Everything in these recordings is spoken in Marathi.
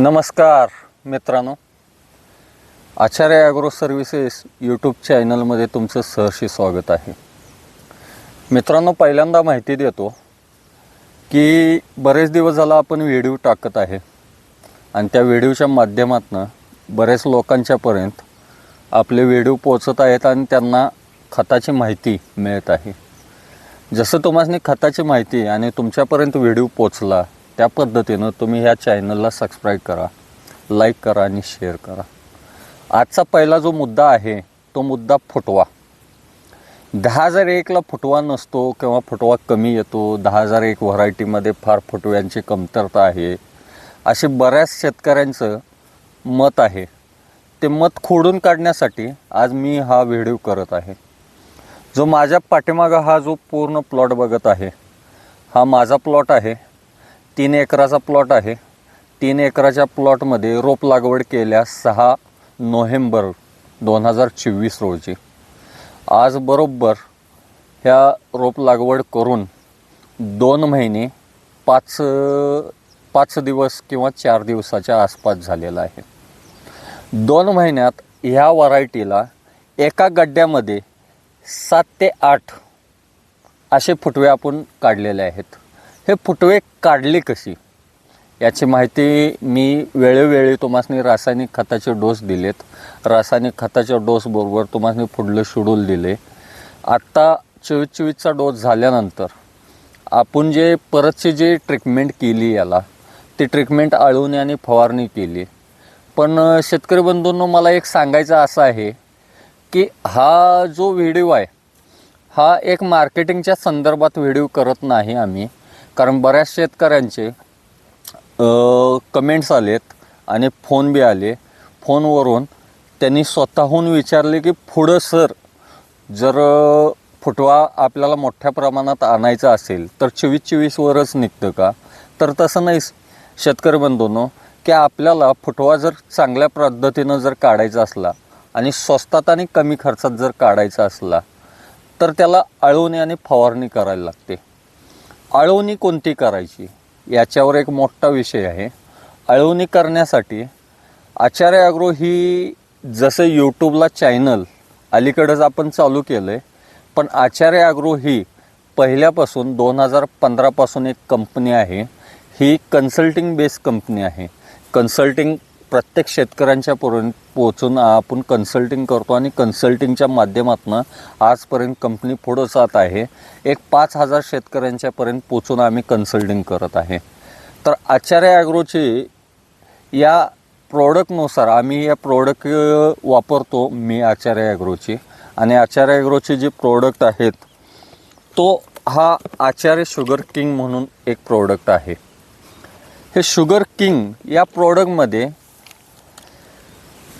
नमस्कार मित्रांनो. आचार्य ॲग्रो सर्व्हिसेस यूट्यूब चॅनलमध्ये तुमचं सहर्षी स्वागत आहे. मित्रांनो पहिल्यांदा माहिती देतो की बरेच दिवस झाला आपण व्हिडिओ टाकत आहे आणि त्या व्हिडिओच्या माध्यमातून बरेच लोकांच्यापर्यंत आपले व्हिडिओ पोचत आहेत आणि त्यांना खताची माहिती मिळत आहे. जसं तुम्हाला खताची माहिती आणि तुमच्यापर्यंत व्हिडिओ पोचला त्या पद्धतीनं तुम्ही ह्या चॅनलला सबस्क्राईब करा लाईक करा आणि शेअर करा. आजचा पहिला जो मुद्दा आहे तो मुद्दा फुटवा. दहा हजार एकला फुटवा नसतो किंवा फुटवा कमी येतो दहा हजार एक व्हरायटीमध्ये फार फुटव्यांची कमतरता आहे असे बऱ्याच शेतकऱ्यांचं मत आहे. ते मत खोडून काढण्यासाठी आज मी हा व्हिडिओ करत आहे. जो माझ्या पाठीमागं हा जो पूर्ण प्लॉट बघत आहे हा माझा प्लॉट आहे. तीन एकराचा प्लॉट आहे. तीन एकराच्या प्लॉटमध्ये रोप लागवड केल्या सहा नोव्हेंबर दोन हजार चोवीस रोजी. आज बरोबर ह्या रोप लागवड करून दोन महिने पाच पाच दिवस किंवा चार दिवसाच्या आसपास झालेला आहे. दोन महिन्यात ह्या व्हरायटीला एका गड्ड्यामध्ये सात ते आठ असे फुटवे आपण काढलेले आहेत. हे फुटवे काढले कशी? याची माहिती मी वेळोवेळी तुम्हाला रासायनिक खताचे डोस दिलेत. रासायनिक खताच्या डोसबरोबर तुम्हाला पुढलं शेड्यूल दिले. आत्ता चोवीस चोवीसचा डोस झाल्यानंतर आपण जे परतची जी ट्रीटमेंट केली याला ती ट्रीटमेंट आळून आणि फवारणी केली. पण शेतकरी बंधूंनो मला एक सांगायचं असं आहे की हा जो व्हिडिओ आहे हा एक मार्केटिंगच्या संदर्भात व्हिडिओ करत नाही आम्ही. कारण बऱ्याच शेतकऱ्यांचे कमेंट्स आलेत आणि फोन बी आले. फोनवरून त्यांनी स्वतःहून विचारले की पुढं सर जर फुटवा आपल्याला मोठ्या प्रमाणात आणायचा असेल तर चोवीस चोवीसवरच निघतं का? तर तसं नाही शेतकरी बंधूंनो की आपल्याला फुटवा जर चांगल्या पद्धतीनं जर काढायचा असला आणि स्वस्तात आणि कमी खर्चात जर काढायचा असला तर त्याला आळवणी आणि फवारणी करायला लागते. आळवणी कोणती करायची? याच्यावर एक मोठा विषय आहे. आळवणी करण्यासाठी आचार्य ॲग्रो ही जसं यूट्यूबला चॅनल अलीकडंच आपण चालू केलं आहे पण आचार्य ॲग्रो ही पहिल्यापासून दोन हजार पंधरापासून एक कंपनी आहे. ही कन्सल्टिंग बेस कंपनी आहे. कन्सल्टिंग प्रत्येक शेतकऱ्यांच्या पर्यंत पोहोचून आपण कन्सल्टिंग करतो आणि कन्सल्टिंगच्या माध्यमातून आजपर्यंत कंपनी पुढं जात आहे. एक पाच हजार शेतकऱ्यांच्यापर्यंत पोचून आम्ही कन्सल्टिंग करत आहे. तर आचार्य ॲग्रोची या प्रोडक्टनुसार आम्ही या प्रोडक्ट वापरतो मी आचार्य ॲग्रोची आणि आचार्य ॲग्रोचे जे प्रोडक्ट आहेत तो हा आचार्य शुगर किंग म्हणून एक प्रोडक्ट आहे. हे शुगर किंग या प्रोडक्टमध्ये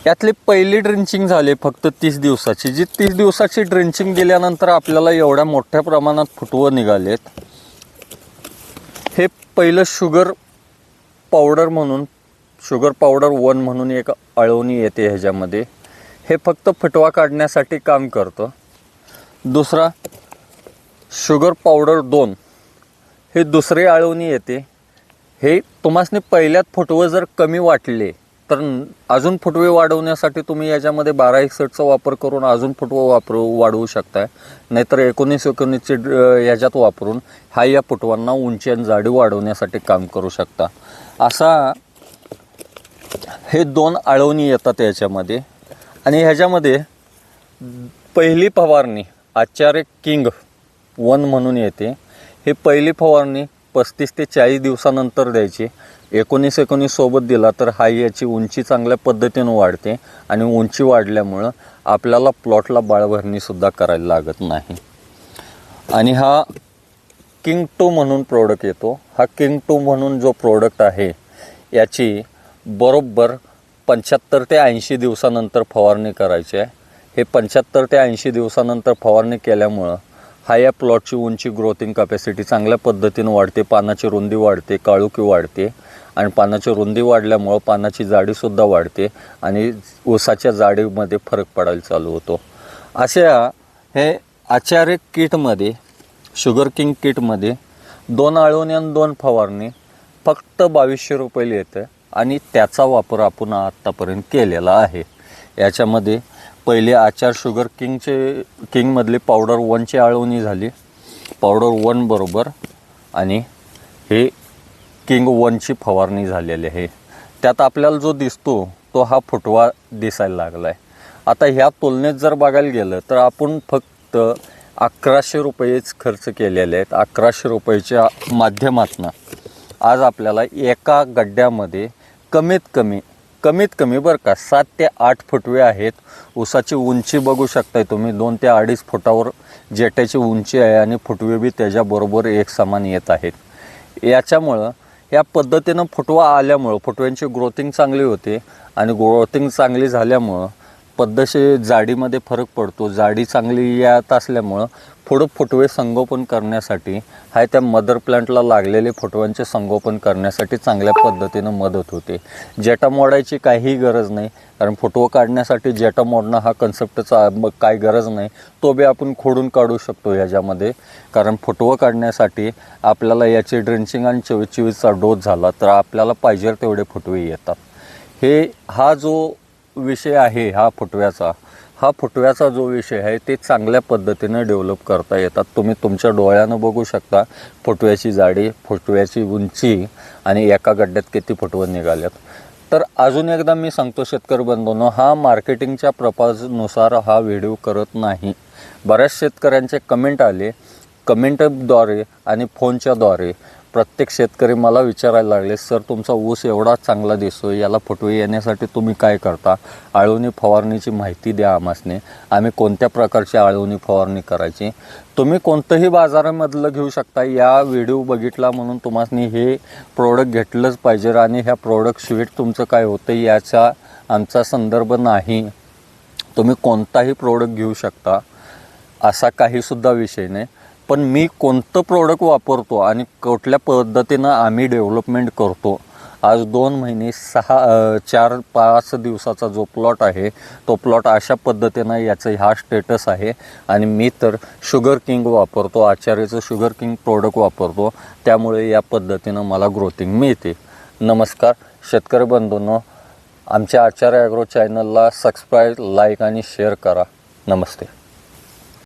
यातली पहिली ड्रिंचिंग झाली फक्त तीस दिवसाची. जी तीस दिवसाची ड्रिंचिंग दिल्यानंतर आपल्याला एवढ्या मोठ्या प्रमाणात फुटवं निघालेत. हे पहिलं शुगर पावडर म्हणून शुगर पावडर वन म्हणून एक अळवणी येते ह्याच्यामध्ये. हे फक्त फुटवा काढण्यासाठी काम करतं. दुसरा शुगर पावडर दोन. हे दुसरे आळवणी येते. हे तुम्हाला पहिल्यात फुटवं जर कमी वाटले तर अजून फुटवे वाढवण्यासाठी तुम्ही याच्यामध्ये बारा एकसठचा वापर करून अजून फुटवं वापरू वाढवू शकताय. नाहीतर एकोणीस एकोणीसचे ड- याच्यात वापरून हा या फुटवांना उंची आणि जाडी वाढवण्यासाठी काम करू शकता. असा हे दोन आळवणी येतात याच्यामध्ये. आणि ह्याच्यामध्ये पहिली फवारणी आचार्य किंग वन म्हणून येते. हे पहिली फवारणी पस्तीस ते चाळीस दिवसानंतर द्यायची. एकोणीस एकोणीस सोबत दिला तर हा याची उंची चांगल्या पद्धतीनं वाढते आणि उंची वाढल्यामुळं आपल्याला प्लॉटला बाळभरणीसुद्धा करायला लागत नाही. आणि हा किंग टू म्हणून प्रोडक्ट येतो. हा किंग टू म्हणून जो प्रोडक्ट आहे याची बरोबर पंच्याहत्तर ते ऐंशी दिवसानंतर फवारणी करायची आहे. हे पंच्याहत्तर ते ऐंशी दिवसानंतर फवारणी केल्यामुळं हा या प्लॉटची उंची ग्रोथिंग कॅपॅसिटी चांगल्या पद्धतीनं वाढते पानाची रुंदी वाढते काळुकी वाढते आणि पानाची रुंदी वाढल्यामुळं पानाची जाडीसुद्धा वाढते आणि ऊसाच्या जाडीमध्ये फरक पडायला चालू होतो. अशा हे आचार्य किटमध्ये शुगर किंग किटमध्ये दोन आळवणी आणि दोन फवारणी फक्त बावीसशे रुपये येतं आणि त्याचा वापर आपण आत्तापर्यंत केलेला आहे. याच्यामध्ये पहिले आचार शुगर किंगचे किंगमधली पावडर वनची आळवणी झाली. पावडर वन बरोबर. आणि हे किंग वनची फवारणी झालेली आहे. त्यात आपल्याला जो दिसतो तो हा फुटवा दिसायला लागला आहे आता ह्या तुलनेत जर बघायला गेलं तर आपण फक्त अकराशे रुपयेच खर्च केलेले आहेत. अकराशे रुपयेच्या माध्यमातून आज आपल्याला एका गड्ड्यामध्ये कमीत कमी कमीत कमी बरं का सात ते आठ फुटवे आहेत. ऊसाची उंची बघू शकताय तुम्ही दोन ते अडीच फुटावर जेट्याची उंची आहे आणि फुटवे बी त्याच्याबरोबर एक समान येत आहेत. याच्यामुळं या पद्धतीनं फुटवा आल्यामुळं फुटव्यांची ग्रोथिंग चांगली होते आणि ग्रोथिंग चांगली झाल्यामुळं पद्धतशीर जाडीमध्ये फरक पडतो. जाडी चांगली यात असल्यामुळं पुढं फुटवे संगोपन करण्यासाठी हाय त्या मदर प्लांटला लागलेले फुटव्यांचे संगोपन करण्यासाठी चांगल्या पद्धतीनं मदत होते. जेटा मोडायची काहीही गरज नाही कारण फुटवं काढण्यासाठी जेटा मोडणं हा कन्सेप्टचा काय गरज नाही तो बी आपण खोडून काढू शकतो याच्यामध्ये कारण फुटवं काढण्यासाठी आपल्याला याची ड्रेंचिंग आणि चोवीस डोस झाला तर आपल्याला पाहिजे तेवढे फुटवे येतात. हे हा जो विषय आहे हा फुटव्याचा. हा फुटव्याचा जो विषय आहे ते चांगल्या पद्धतीनं डेव्हलप करता येतात. तुम्ही तुमच्या डोळ्यानं बघू शकता फुटव्याची जाडी फुटव्याची उंची आणि एका गड्ड्यात किती फुटवं निघाल्यात तर अजून एकदा मी सांगतो शेतकरी बंधूंनो हा मार्केटिंगच्या प्रपाजनुसार हा व्हिडिओ करत नाही. बऱ्याच शेतकऱ्यांचे कमेंट आले. कमेंटद्वारे आणि फोनच्याद्वारे प्रत्येक शेतकरी मला विचारायला लागले सर तुमचा ऊस एवढा चांगला दिसतो याला फुटवे येण्यासाठी तुम्ही काय करता? आळवणी फवारणीची माहिती द्या आम्हासने. आम्ही कोणत्या प्रकारची आळवणी फवारणी करायची? तुम्ही कोणतंही बाजारामधलं घेऊ शकता. या व्हिडिओ बघितला म्हणून तुम्हाला हे प्रोडक्ट घेतलंच पाहिजे आणि ह्या प्रोडक्ट स्वीट तुमचं काय होतं याचा आमचा संदर्भ नाही. तुम्ही कोणताही प्रोडक्ट घेऊ शकता असा काहीसुद्धा विषय नाही. पण मी कोणतं प्रोडक्ट वापरतो आणि कुठल्या पद्धतीनं आम्ही डेव्हलपमेंट करतो आज दोन महिने सहा चार पाच दिवसाचा जो प्लॉट आहे तो प्लॉट अशा पद्धतीनं याचं हा स्टेटस आहे. आणि मी तर शुगर किंग वापरतो आचार्याचं शुगर किंग प्रोडक्ट वापरतो त्यामुळे या पद्धतीनं मला ग्रोथिंग मिळते. नमस्कार शेतकरी बंधूंनो आमच्या आचार्य ॲग्रो चॅनलला सबस्क्राईब लाईक आणि शेअर करा. नमस्ते.